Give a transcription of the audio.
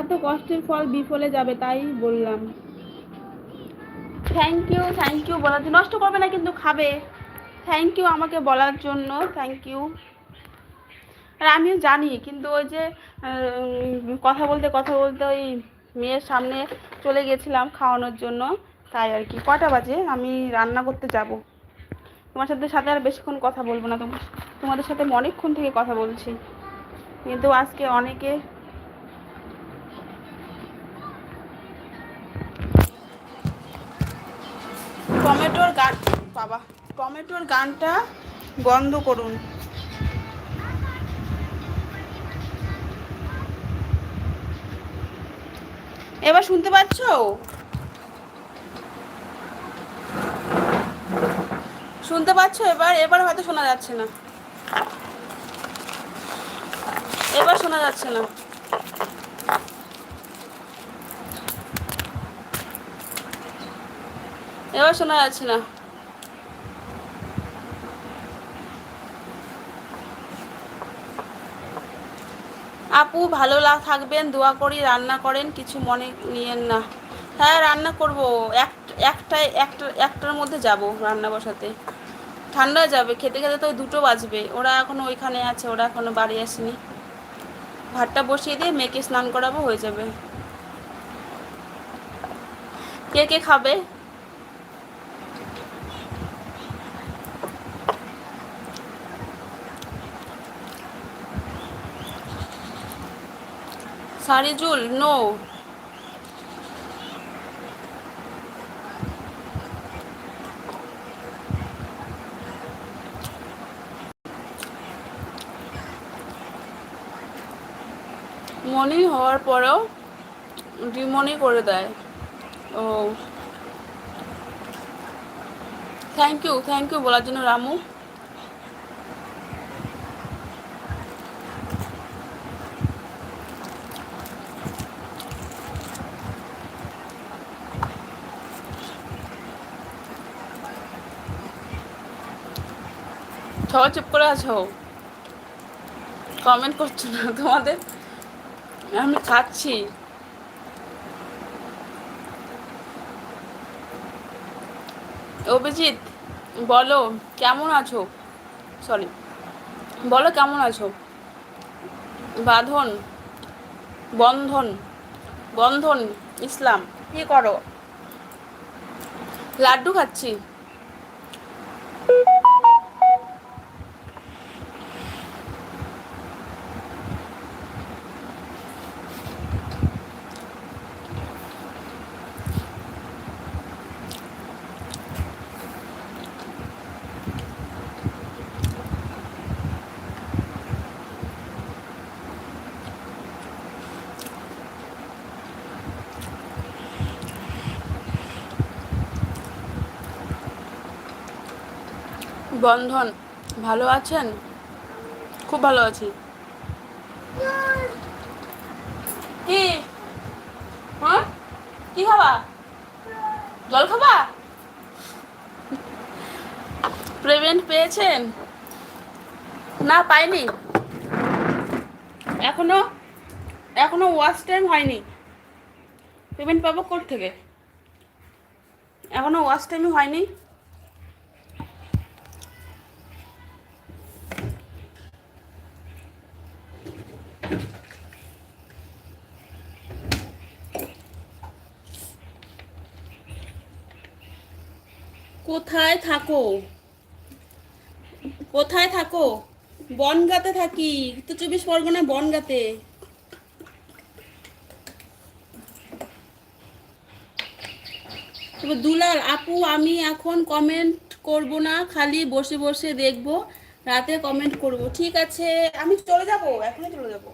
এত কষ্টের ফল বিফলে যাবে, তাই বললাম। থ্যাংক ইউ থ্যাংক ইউ বলার জন্য। নষ্ট করবে না, কিন্তু খাবে। থ্যাংক ইউ আমাকে বলার জন্য থ্যাংক ইউ আর আমিও জানি, কিন্তু ওই যে কথা বলতে কথা বলতে ওই মেয়ের সামনে চলে গেছিলাম খাওয়ানোর জন্য। তাই আর কি, কটা বাজে? আমি রান্না করতে যাব। তোমার সাথে সাথে আর বেশিক্ষণ কথা বলব না। তোমার, তোমাদের সাথে অনেকক্ষণ থেকে কথা বলছি। কিন্তু আজকে অনেকে টমেটোর গান, বাবা, টমেটোর গানটা বন্ধ করুন। এবার শুনতে পাচ্ছ? শুনতে পাচ্ছ এবার? এবার হয়তো শোনা যাচ্ছে না। এবার শোনা যাচ্ছে না। এবার শোনা যাচ্ছে না। আপু, ভালো থাকবেন, দোয়া করি, রান্না করেন, কিছু মনে নিয়েন না। হ্যাঁ রান্না করব। এক একটাই একটা, একটার মধ্যে যাব রান্না বসাতে। ঠান্ডা যাবে, খেতে খেতে তো দুটো বাজবে। ওরা এখনও ওইখানে আছে, ওরা এখনও বাড়ি আসেনি। ভাতটা বসিয়ে দিয়ে মেয়েকে স্নান করাবো, হয়ে যাবে। কে কে খাবে? সারিজুল নো মনি হওয়ার পরেও ডিমনি করে দেয়। ও। থ্যাংক ইউ থ্যাংক ইউ বলার জন্য রামু। সবাই চুপ করে আছো? কমেন্ট করছ না তোমাদের? আমি খাচ্ছি। অভিজিৎ বলো কেমন আছো? সরি বলো কেমন আছো? বাঁধন বন্ধন বন্ধন ইসলাম। কি করো? লাড্ডু খাচ্ছি। বন্ধন, ভালো আছেন? খুব ভালো আছি। কি? হ্যাঁ? কি খাবা? জল খাবা? পেমেন্ট পেয়েছেন? না, পাইনি। এখনও এখনও ওয়াশ টাইম হয়নি। পেমেন্ট পাবো কোর থেকে এখনও ওয়াশ টাইমই হয়নি। কোথায় থাকো? কোথায় থাকো? বনগাতে থাকি। উত্তর চব্বিশ পরগনায় বনগাতে। দুলাল, আপু, আমি এখন কমেন্ট করব না, খালি বসে বসে দেখব, রাতে কমেন্ট করব। ঠিক আছে, আমি চলে যাব, এখনই চলে যাব।